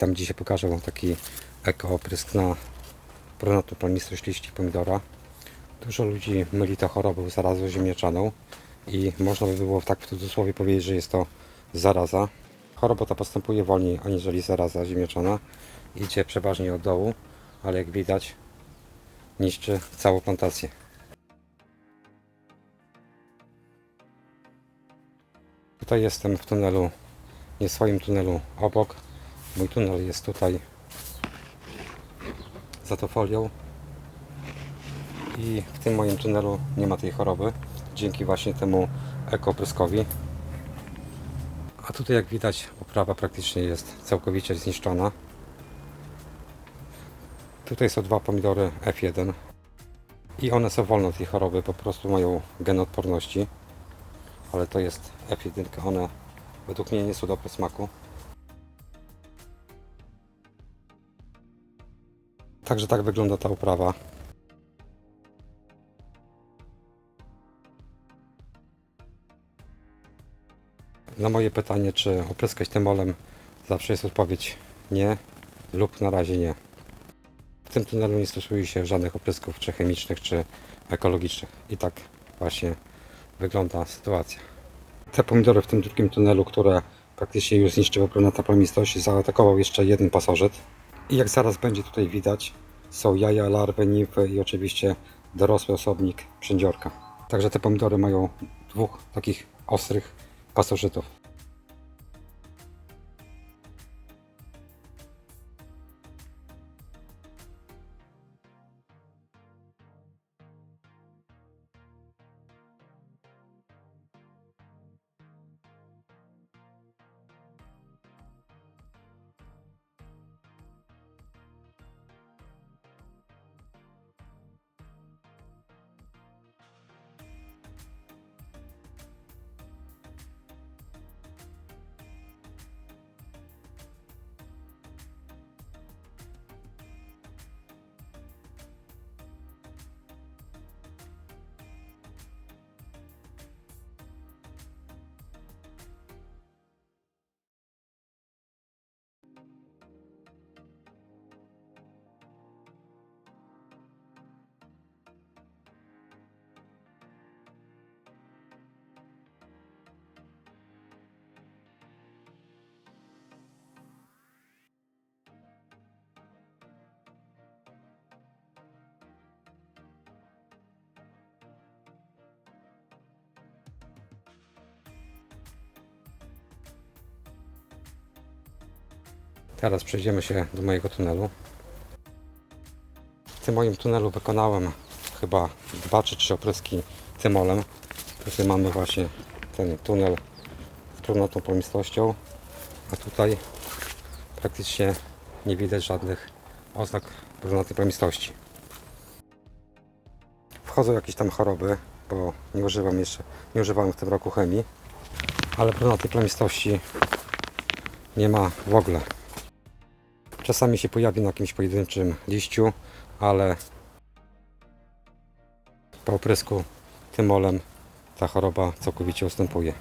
Tam dzisiaj pokażę Wam taki ekooprysk na brunatną plamistrość liści pomidora. Dużo ludzi myli to chorobą zarazą ziemniaczaną i można by było tak w cudzysłowie powiedzieć, że jest to zaraza. Choroba ta postępuje wolniej aniżeli zaraza ziemniaczana. Idzie przeważnie od dołu, ale jak widać niszczy całą plantację. Tutaj jestem w tunelu, nie swoim tunelu obok. Mój tunel jest tutaj za tą folią. I w tym moim tunelu nie ma tej choroby. Dzięki właśnie temu ekopryskowi. A tutaj jak widać uprawa praktycznie jest całkowicie zniszczona. Tutaj są dwa pomidory F1 i one są wolne od tej choroby, po prostu mają gen odporności. Ale to jest F1, one według mnie nie są dobre smaku. Także tak wygląda ta uprawa. Na moje pytanie, czy opryskać tym olem, zawsze jest odpowiedź nie lub na razie nie. W tym tunelu nie stosuje się żadnych oprysków, czy chemicznych, czy ekologicznych. I tak właśnie wygląda sytuacja. Te pomidory w tym drugim tunelu, które praktycznie już zniszczyły brunata plamistość, zaatakował jeszcze jeden pasożyt. I jak zaraz będzie tutaj widać, są jaja, larwy, nimfy i oczywiście dorosły osobnik przędziorka. Także te pomidory mają dwóch takich ostrych pasożytów. Teraz przejdziemy się do mojego tunelu. W tym moim tunelu wykonałem chyba dwa czy trzy opryski tymolem. Tutaj mamy właśnie ten tunel z brunatną pomistością, a tutaj praktycznie nie widać żadnych oznak brunatnej pomistości. Wchodzą jakieś tam choroby, bo nie używam jeszcze, nie używałem w tym roku chemii, ale brunatnej plamistości nie ma w ogóle. Czasami się pojawi na jakimś pojedynczym liściu, ale po oprysku tym olem ta choroba całkowicie ustępuje.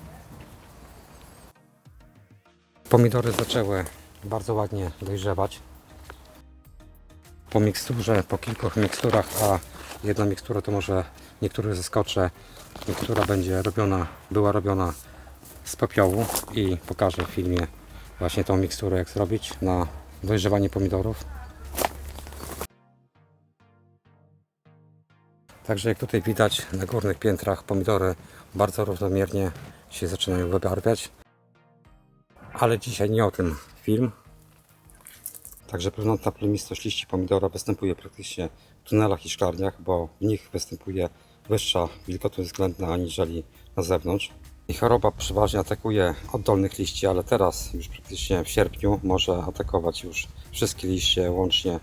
Pomidory zaczęły bardzo ładnie dojrzewać. Po miksturze, po kilku miksturach, a jedna mikstura to może niektórych zaskoczę. Mikstura będzie robiona, była robiona z popiołu i pokażę w filmie właśnie tą miksturę jak zrobić na dojrzewanie pomidorów. Także jak tutaj widać na górnych piętrach pomidory bardzo równomiernie się zaczynają wybarwiać. Ale dzisiaj nie o tym film. Także brunatna plemistość liści pomidora występuje praktycznie w tunelach i szklarniach, bo w nich występuje wyższa wilgotność względna aniżeli na zewnątrz. I choroba przeważnie atakuje oddolnych liści, ale teraz już praktycznie w sierpniu może atakować już wszystkie liście, łącznie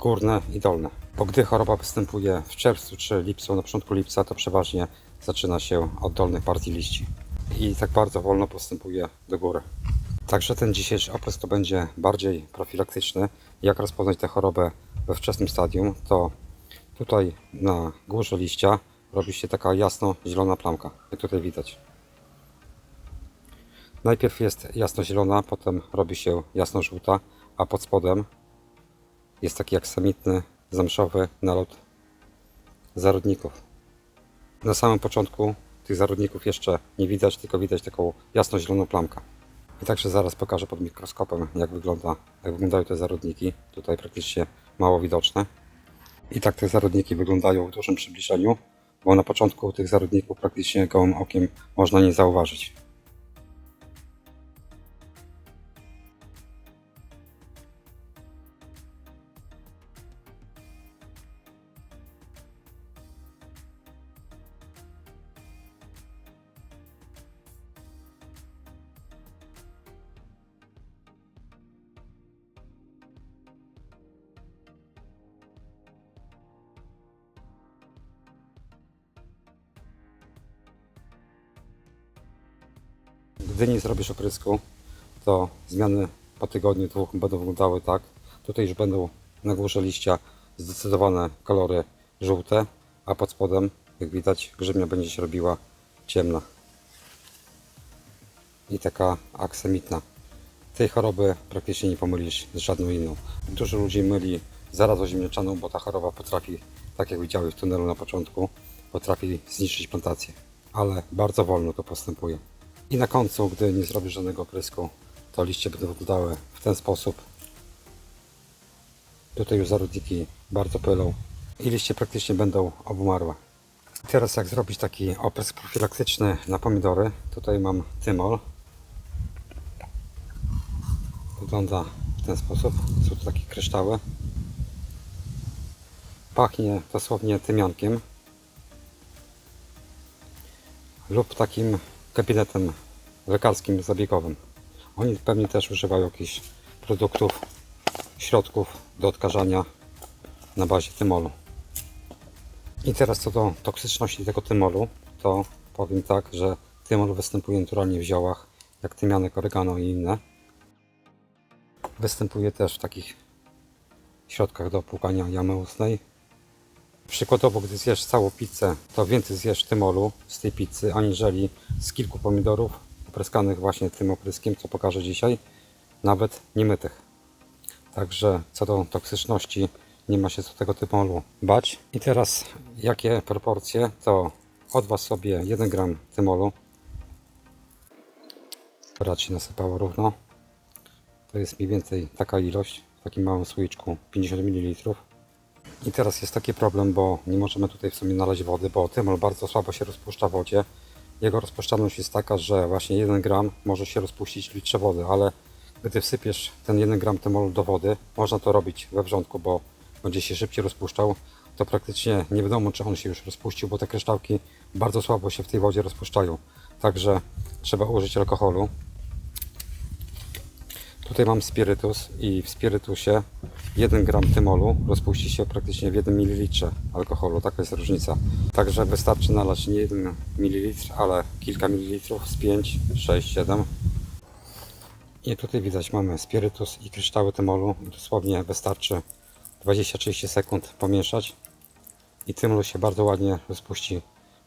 górne i dolne. Bo gdy choroba występuje w czerwcu czy lipcu, na początku lipca, to przeważnie zaczyna się od dolnych partii liści. I tak bardzo wolno postępuje do góry. Także ten dzisiejszy opis to będzie bardziej profilaktyczny. Jak rozpoznać tę chorobę we wczesnym stadium, to tutaj na górze liścia robi się taka jasno-zielona plamka, jak tutaj widać. Najpierw jest jasno-zielona, potem robi się jasno-żółta, a pod spodem jest taki aksamitny, zamszowy nalot zarodników. Na samym początku tych zarodników jeszcze nie widać, tylko widać taką jasno-zieloną plamkę. I także zaraz pokażę pod mikroskopem, jak, wygląda, jak wyglądają te zarodniki. Tutaj praktycznie mało widoczne. I tak te zarodniki wyglądają w dużym przybliżeniu, bo na początku tych zarodników praktycznie gołym okiem można nie zauważyć. Gdy nie zrobisz oprysku, to zmiany po tygodniu dwóch będą wyglądały tak. Tutaj już będą na górze liścia zdecydowane kolory żółte, a pod spodem, jak widać, grzybnia będzie się robiła ciemna. I taka aksamitna. Tej choroby praktycznie nie pomylisz z żadną inną. Dużo ludzi myli zarazą ziemniaczaną, bo ta choroba potrafi, tak jak widziałeś w tunelu na początku, potrafi zniszczyć plantację. Ale bardzo wolno to postępuje. I na końcu, gdy nie zrobisz żadnego oprysku, to liście będą wyglądały w ten sposób. Tutaj już zarodniki bardzo pylą i liście praktycznie będą obumarłe. Teraz jak zrobić taki oprysk profilaktyczny na pomidory, tutaj mam tymol. Wygląda w ten sposób. Są tu takie kryształy. Pachnie dosłownie tymiankiem lub takim gabinetem lekarskim zabiegowym. Oni pewnie też używają jakichś produktów, środków do odkażania na bazie tymolu. I teraz co do toksyczności tego tymolu, to powiem tak, że tymol występuje naturalnie w ziołach, jak tymianek, oregano i inne. Występuje też w takich środkach do płukania jamy ustnej. Przykładowo, gdy zjesz całą pizzę, to więcej zjesz tymolu z tej pizzy, aniżeli z kilku pomidorów opryskanych właśnie tym opryskiem, co pokażę dzisiaj, nawet niemytych. Także co do toksyczności, nie ma się co tego tymolu bać. I teraz jakie proporcje, to odważ sobie 1 gram tymolu. Brat się nasypało równo. To jest mniej więcej taka ilość w takim małym słoiczku 50 ml. I teraz jest taki problem, bo nie możemy tutaj w sumie nalać wody, bo tymol bardzo słabo się rozpuszcza w wodzie. Jego rozpuszczalność jest taka, że właśnie 1 gram może się rozpuścić w litrze wody, ale gdy wsypiesz ten 1 gram tymolu do wody, można to robić we wrzątku, bo będzie się szybciej rozpuszczał, to praktycznie nie wiadomo, czy on się już rozpuścił, bo te kryształki bardzo słabo się w tej wodzie rozpuszczają. Także trzeba użyć alkoholu. Tutaj mam spirytus i w spirytusie 1 gram tymolu rozpuści się praktycznie w 1 ml alkoholu. Taka jest różnica. Także wystarczy nalać nie 1 ml, ale kilka mililitrów z 5, 6, 7. I tutaj widać mamy spirytus i kryształy tymolu. Dosłownie wystarczy 20-30 sekund pomieszać i tymol się bardzo ładnie rozpuści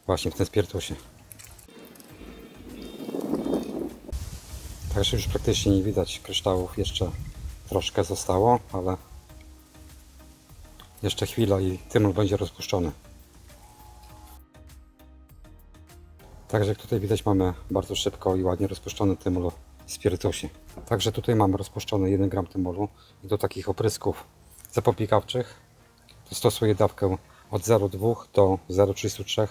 właśnie w tym spirytusie. Także już praktycznie nie widać kryształów, jeszcze troszkę zostało, ale jeszcze chwila i tymol będzie rozpuszczony. Także jak tutaj widać mamy bardzo szybko i ładnie rozpuszczony tymol w spirytusie. Także tutaj mamy rozpuszczony 1 gram tymolu i do takich oprysków zapobiegawczych to stosuję dawkę od 0,2 do 0,33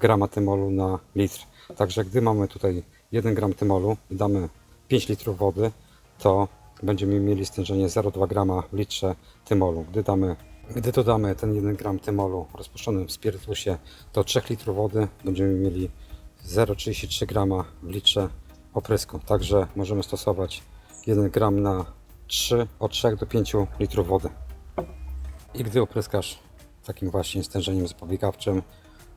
grama tymolu na litr. Także gdy mamy tutaj 1 gram tymolu i damy 5 litrów wody, to będziemy mieli stężenie 0,2 grama w litrze tymolu. Gdy, damy, gdy dodamy ten 1 gram tymolu rozpuszczonym w spirytusie do 3 litrów wody, będziemy mieli 0,33 grama w litrze oprysku. Także możemy stosować 1 gram na 3, od 3 do 5 litrów wody. I gdy opryskasz takim właśnie stężeniem zapobiegawczym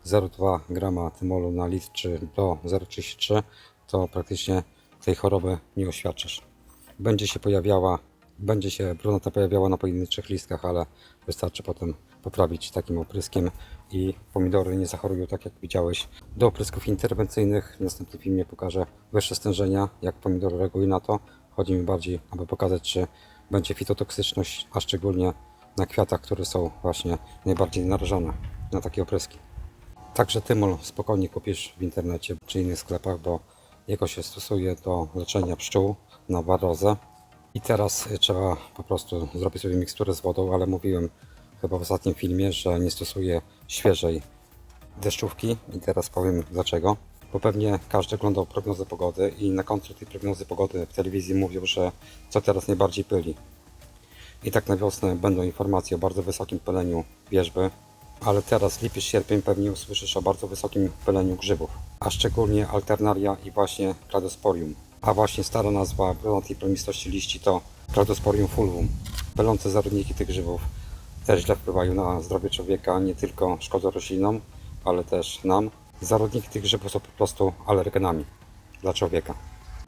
0,2 grama tymolu na litr czy do 0,33 to praktycznie tej choroby nie oświadczysz. Będzie się pojawiała, będzie się brunata pojawiała na pojedynczych listkach, ale wystarczy potem poprawić takim opryskiem i pomidory nie zachorują tak jak widziałeś. Do oprysków interwencyjnych w następnym filmie pokażę wyższe stężenia, jak pomidory reagują na to. Chodzi mi bardziej, aby pokazać, czy będzie fitotoksyczność, a szczególnie na kwiatach, które są właśnie najbardziej narażone na takie opryski. Także tymol spokojnie kupisz w internecie czy innych sklepach, bo jego się stosuje do leczenia pszczół na warozę. I teraz y, trzeba po prostu zrobić sobie miksturę z wodą, ale mówiłem chyba w ostatnim filmie, że nie stosuję świeżej deszczówki i teraz powiem dlaczego. Bo pewnie każdy oglądał prognozę pogody i na końcu tej prognozy pogody w telewizji mówią, że co teraz najbardziej pyli. I tak na wiosnę będą informacje o bardzo wysokim pyleniu wierzby, ale teraz lipiec, sierpień pewnie usłyszysz o bardzo wysokim pyleniu grzybów, a szczególnie alternaria i właśnie cladosporium. A właśnie stara nazwa brunatnej plemistości liści to cladosporium fulvum. Pylące zarodniki tych grzybów też źle wpływają na zdrowie człowieka, nie tylko szkodzą roślinom, ale też nam. Zarodniki tych grzybów są po prostu alergenami dla człowieka.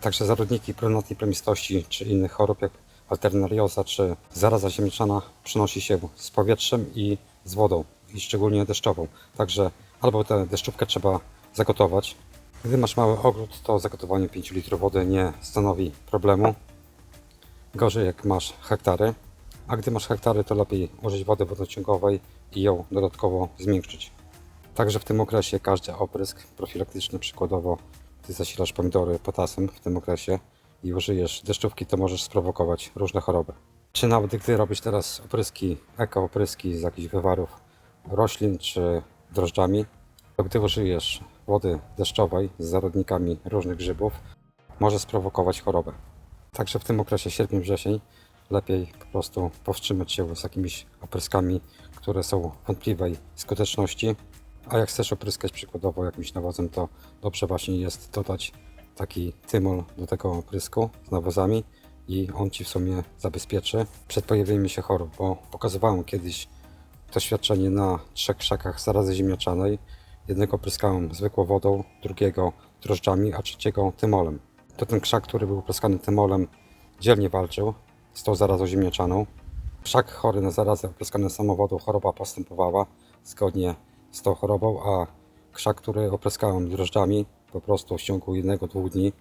Także zarodniki brunatnej plemistości czy innych chorób jak alternarioza czy zaraza ziemniaczana przenosi się z powietrzem i z wodą i szczególnie deszczową. Także albo tę deszczówkę trzeba zagotować. Gdy masz mały ogród, to zagotowanie 5 litrów wody nie stanowi problemu. Gorzej jak masz hektary, a gdy masz hektary, to lepiej użyć wody wodociągowej i ją dodatkowo zmiękczyć. Także w tym okresie każdy oprysk profilaktyczny, przykładowo ty zasilasz pomidory potasem w tym okresie i użyjesz deszczówki, to możesz sprowokować różne choroby. Czy nawet gdy robisz teraz opryski, eko-opryski z jakichś wywarów roślin czy drożdżami, to gdy użyjesz wody deszczowej z zarodnikami różnych grzybów, może sprowokować chorobę. Także w tym okresie sierpień-wrzesień lepiej po prostu powstrzymać się z jakimiś opryskami, które są wątpliwej skuteczności. A jak chcesz opryskać przykładowo jakimś nawozem, to dobrze właśnie jest dodać taki tymol do tego oprysku z nawozami i on Ci w sumie zabezpieczy przed pojawieniem się chorób, bo pokazywałem kiedyś doświadczenie na trzech krzakach zarazy ziemniaczanej. Jednego pryskałem zwykłą wodą, drugiego drożdżami, a trzeciego tymolem. To ten krzak, który był pryskany tymolem, dzielnie walczył z tą zarazą ziemniaczaną. Krzak chory na zarazę opryskany samą wodą, choroba postępowała zgodnie z tą chorobą, a krzak, który opryskałem drożdżami, po prostu w ciągu jednego, dwóch dni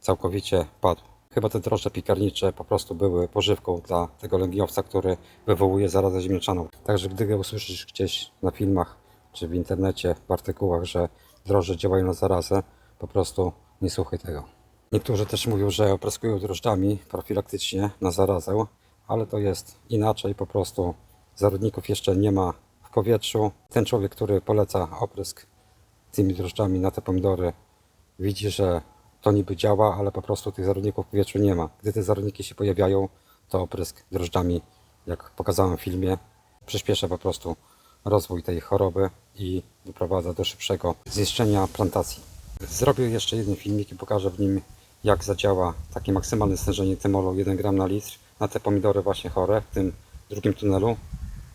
całkowicie padł. Chyba te drożdże piekarnicze po prostu były pożywką dla tego lęgiowca, który wywołuje zarazę ziemniaczaną. Także gdy usłyszysz gdzieś na filmach czy w internecie, w artykułach, że drożdże działają na zarazę, po prostu nie słuchaj tego. Niektórzy też mówią, że opryskują drożdżami profilaktycznie na zarazę, ale to jest inaczej, po prostu zarodników jeszcze nie ma w powietrzu. Ten człowiek, który poleca oprysk tymi drożdżami na te pomidory, widzi, że to niby działa, ale po prostu tych zarodników w powietrzu nie ma. Gdy te zarodniki się pojawiają, to oprysk drożdżami, jak pokazałem w filmie, przyspiesza po prostu rozwój tej choroby i doprowadza do szybszego zniszczenia plantacji. Zrobię jeszcze jeden filmik i pokażę w nim, jak zadziała takie maksymalne stężenie tymolu 1 gram na litr na te pomidory właśnie chore w tym drugim tunelu.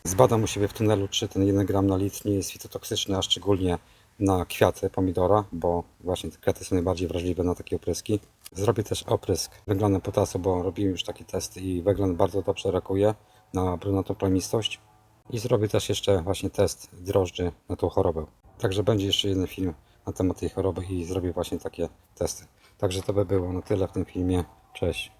Zbadam u siebie w tunelu, czy ten 1 gram na litr nie jest fitotoksyczny, a szczególnie na kwiaty pomidora, bo właśnie te kwiaty są najbardziej wrażliwe na takie opryski. Zrobię też oprysk węglanem potasu, bo robiłem już taki test i węglan bardzo dobrze reaguje na brunatną plamistość. I zrobię też jeszcze właśnie test drożdży na tą chorobę. Także będzie jeszcze jeden film na temat tej choroby i zrobię właśnie takie testy. Także to by było na tyle w tym filmie. Cześć.